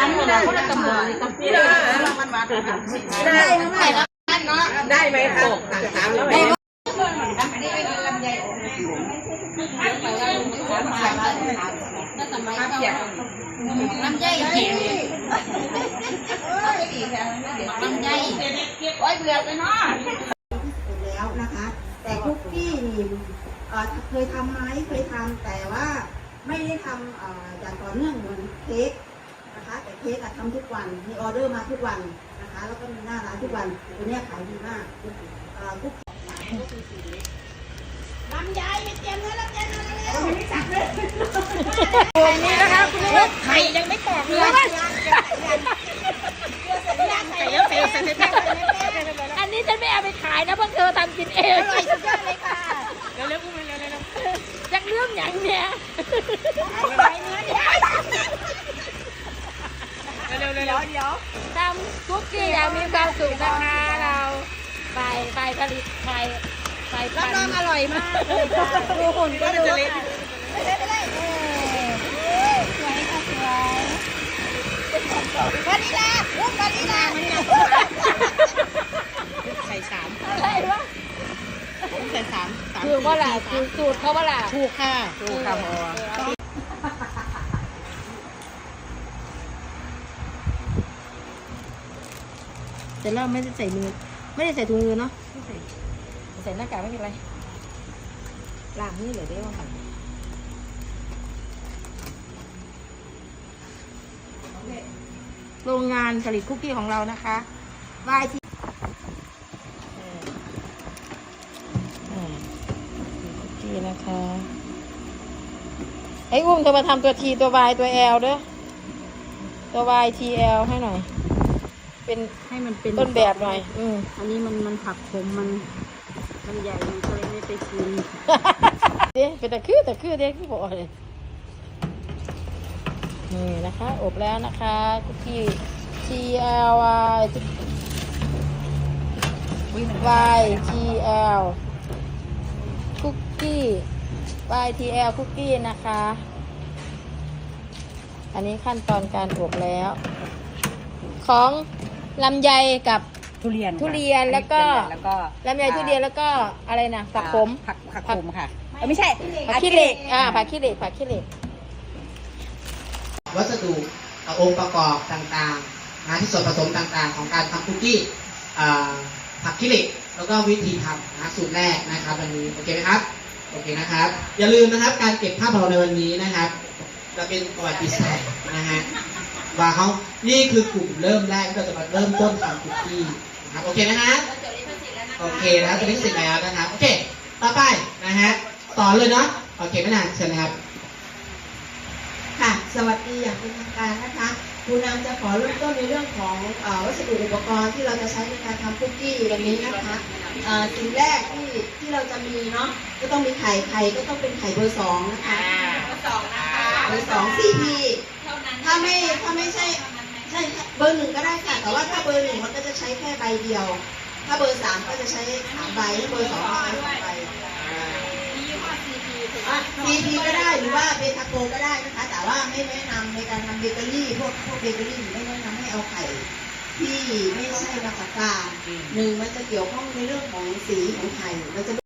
ร้านคนละคนละตำบลนี่นะได้ไหมได้ไหมคะถามแล้วไหมลำไยเห็นลำไยโอ้ยเบื่อไปเนาะแล้วนะคะ แต่คุกกี้นี่เคยทำไหมเคยทำแต่ว่าไม่ได้ทำอย่างต่อเนื่องเหมือนเค้ก เค้กอะทำทุกวัน มีออเดอร์มาทุกวันนะคะ แล้วก็มีหน้าร้านทุกวัน ตัวเนี้ยขายดีมากเอ่อคุกลำไยไปเตรียมเนื้อลำไยมาเร็วไม่จับเลยนี่นะคะคุณลูกไข่ยังไม่กรอกเลยไข่ยังเฟใส่ในแป้งอันนี้ฉันไม่เอาไปขายนะเพราะเธอทำกินเองอร่อยสุดยอดเลยค่ะ เร็วๆอุ้มเร็วเร็วเร็วจากเรื่องอย่างเนี้ย เร็วเร็วเร็วเดี๋ยวทำคุกกี้อย่างมีความสุขนะคะเราไปไปผลิตไปไปรับรองอร่อยมากดูหุ่นก็ดูจะเล็กไปเลยไปเลยสวยค่ะสวยวานิลาอุ้มวานิลาไข่สามอะไรวะไข่สามสามคือว่าล่ะคือสูตรเขาว่าล่ะถูกค่ะถูกค่ะพอ แต่เราไม่ได้ใส่มือ ไม่ได้ใส่ถุงมือเนาะใส่หน้ากากไม่เป็นไรล้างมือเลยได้ว่าค่ะโรงงานผลิตคุกกี้ของเรานะคะวายที่คุกกี้นะคะ ไอ้อุ้มเธอมาทำตัวทีตัว Y ตัว L ด้วยตัว Y T L ให้หน่อย เป็นให้มันเป็นต้นแบบหน่อย อืมอันนี้มันมันผักผมมันมันใหญ่มันก็เลยไม่ไปกินเด้เป็นตะคือตะคือเด้คือบอกเลยนี่นะคะ อบแล้วนะคะคุกกี้ T L Y Y T L คุกกี้ Y T L คุกกี้นะคะ อันนี้ขั้นตอนการอบแล้ว ของ ลำไยกับทุเรียนค่ะทุเรียนแล้วก็แล้วก็ลำไยทุเรียนแล้วก็อะไรนะผักขม ผักผักขมค่ะเอ้ยไม่ใช่ผักขี้เหล็กอ่าผักขี้เหล็กผักขี้เหล็ก วัสดุเอ่อองค์ประกอบต่างๆนะที่ส่วนผสมต่างๆ ของการทำคุกกี้อ่าผักขี้เหล็กแล้วก็วิธีทำนะสูตรแรกนะครับวันนี้โอเคไหมครับโอเคนะครับ อย่าลืมนะครับการเก็บภาพของเราในวันนี้นะครับ จะเป็นประวัติศาสตร์นะฮะ ว่าเขานี่คือกลุ่มเริ่มแรกที่เราจะมาเริ่มต้นทำคุกกี้นะครับโอเคนะครับโอเคนะครับตอนนี้เสร็จแล้วนะครับโอเค ต่อไปนะฮะต่อเลยเนาะโอเคไม่นานเชิญนะครับค่ะสวัสดีอย่างเป็นทางการนะคะคุณนำจะขอเริ่มต้นในเรื่องของเอ่อวัสดุอุปกรณ์ที่เราจะใช้ในการทำคุกกี้วันนี้นะคะเอ่อสิ่งแรกที่ที่เราจะมีเนาะก็ต้องมีไข่ไข่ก็ต้องเป็นไข่เบอร์สองนะคะเบอร์สองนะคะเบอร์สองซีพี ถ้าไม่ถ้าไม่ใช่ใช่เบอร์หนึ่งก็ได้ค่ะ แต่ว่าถ้าเบอร์หนึ่งมันก็จะใช้แค่ใบเดียว ถ้าเบอร์สามก็จะใช้สามใบถ้าเบอร์สองก็ใช้สองใบซีพีก็ได้หรือว่าเบทาโกก็ได้นะคะ แต่ว่าไม่แนะนำในการทำเบเกอรี่พวกพวกเบเกอรี่ไม่แนะนำให้เอาไข่ที่ไม่ใช่มาจากางหนึ่งมันจะเกี่ยวข้องในเรื่องของสีของไข่มันจะ